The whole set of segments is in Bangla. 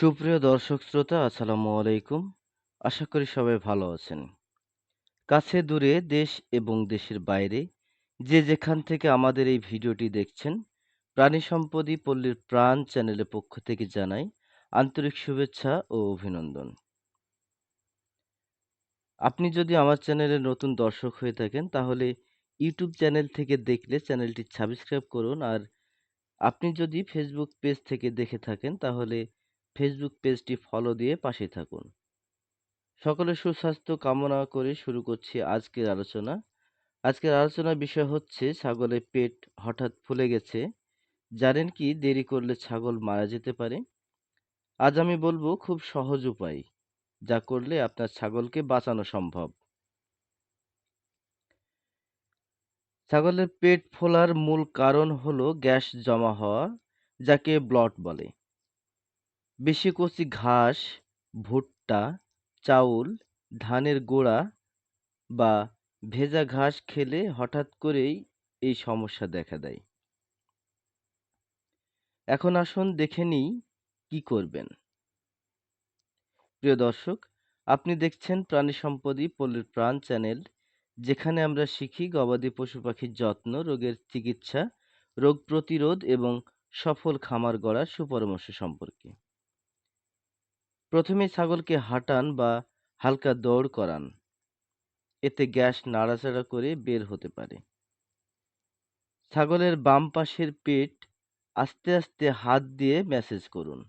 সুপ্রিয় দর্শক শ্রোতা আসসালামু আলাইকুম। আশা করি সবাই ভালো আছেন। কাছে দূরে দেশ এবং দেশের বাইরে যে যেখান থেকে আমাদের এই ভিডিওটি দেখছেন, প্রাণী সম্পদই পল্লীর প্রাণ চ্যানেলের পক্ষ থেকে জানাই আন্তরিক শুভেচ্ছা ও অভিনন্দন। আপনি যদি আমার চ্যানেলে নতুন দর্শক হয়ে থাকেন তাহলে ইউটিউব চ্যানেল থেকে দেখলে চ্যানেলটি সাবস্ক্রাইব করুন আর আপনি যদি ফেসবুক পেজ থেকে দেখে থাকেন তাহলে ফেসবুক পেজটি ফলো দিয়ে পাশে থাকুন। সকলের সুস্বাস্থ্য কামনা করে শুরু করছি আজকের আলোচনা। আজকের আলোচনার বিষয় হচ্ছে ছাগলের পেট হঠাৎ ফুলে গেছে। জানেন কি দেরি করলে ছাগল মারা যেতে পারে? আজ আমি বলব খুব সহজ উপায়, যা করলে আপনার ছাগলকে বাঁচানো সম্ভব। ছাগলের পেট ফোলার মূল কারণ হলো গ্যাস জমা হওয়া, যাকে ব্লট বলে। বেশি কচি ঘাস, ভুট্টা, চাউল, ধানের গোড়া বা ভেজা ঘাস খেলে হঠাৎ করেই এই সমস্যা দেখা দেয়। এখন আসুন দেখে নিই কি করবেন। প্রিয় দর্শক, আপনি দেখছেন প্রাণী সম্পদই পল্লীর প্রাণ চ্যানেল, যেখানে আমরা শিখি গবাদি পশু পাখির যত্ন, রোগের চিকিৎসা, রোগ প্রতিরোধ এবং সফল খামার গড়ার সুপরামর্শ সম্পর্কে। প্রথমে ছাগলকে হাঁটান বা হালকা দৌড় করান। এতে গ্যাস নাড়াচাড়া করে বের হতে পারে। ছাগলের বাম পাশের পেট আস্তে আস্তে হাত দিয়ে ম্যাসেজ করুন।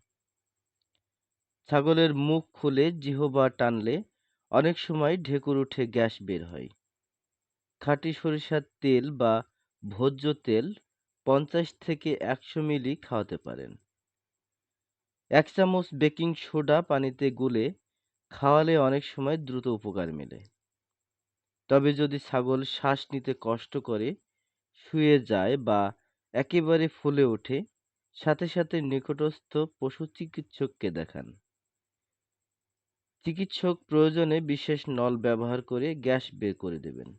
ছাগলের মুখ খুলে জিহবা টানলে অনেক সময় ঢেকুর উঠে গ্যাস বের হয়। খাঁটি সরিষার তেল বা ভোজ্য তেল পঞ্চাশ থেকে একশো মিলি খাওয়াতে পারেন। এক চামচ বেকিং সোডা পানিতে গুলে খাওয়ালে অনেক সময় দ্রুত উপকার মেলে। তবে যদি ছাগল শ্বাস নিতে কষ্ট করে, শুয়ে যায় বা একেবারে ফুলে ওঠে, সাথে সাথে নিকটস্থ পশু চিকিৎসককে দেখান। চিকিৎসক প্রয়োজনে বিশেষ নল ব্যবহার করে গ্যাস বের করে দেবেন।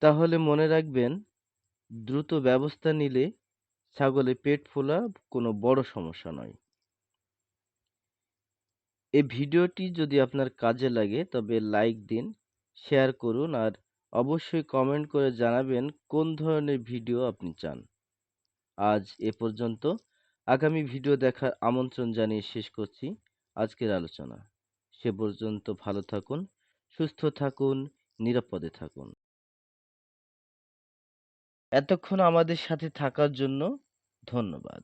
তাহলে মনে রাখবেন, দ্রুত ব্যবস্থা নিলে ছাগলের পেট ফোলা কোনো বড় সমস্যা নয়। এই ভিডিওটি যদি আপনার কাজে লাগে তবে লাইক দিন, শেয়ার করুন আর অবশ্যই কমেন্ট করে জানাবেন কোন ধরনের ভিডিও আপনি চান। আজ এ পর্যন্ত। আগামী ভিডিও দেখার আমন্ত্রণ জানিয়ে শেষ করছি আজকের আলোচনা। সে পর্যন্ত ভালো থাকুন, সুস্থ থাকুন, নিরাপদে থাকুন। এতক্ষণ আমাদের সাথে থাকার জন্য ধন্যবাদ।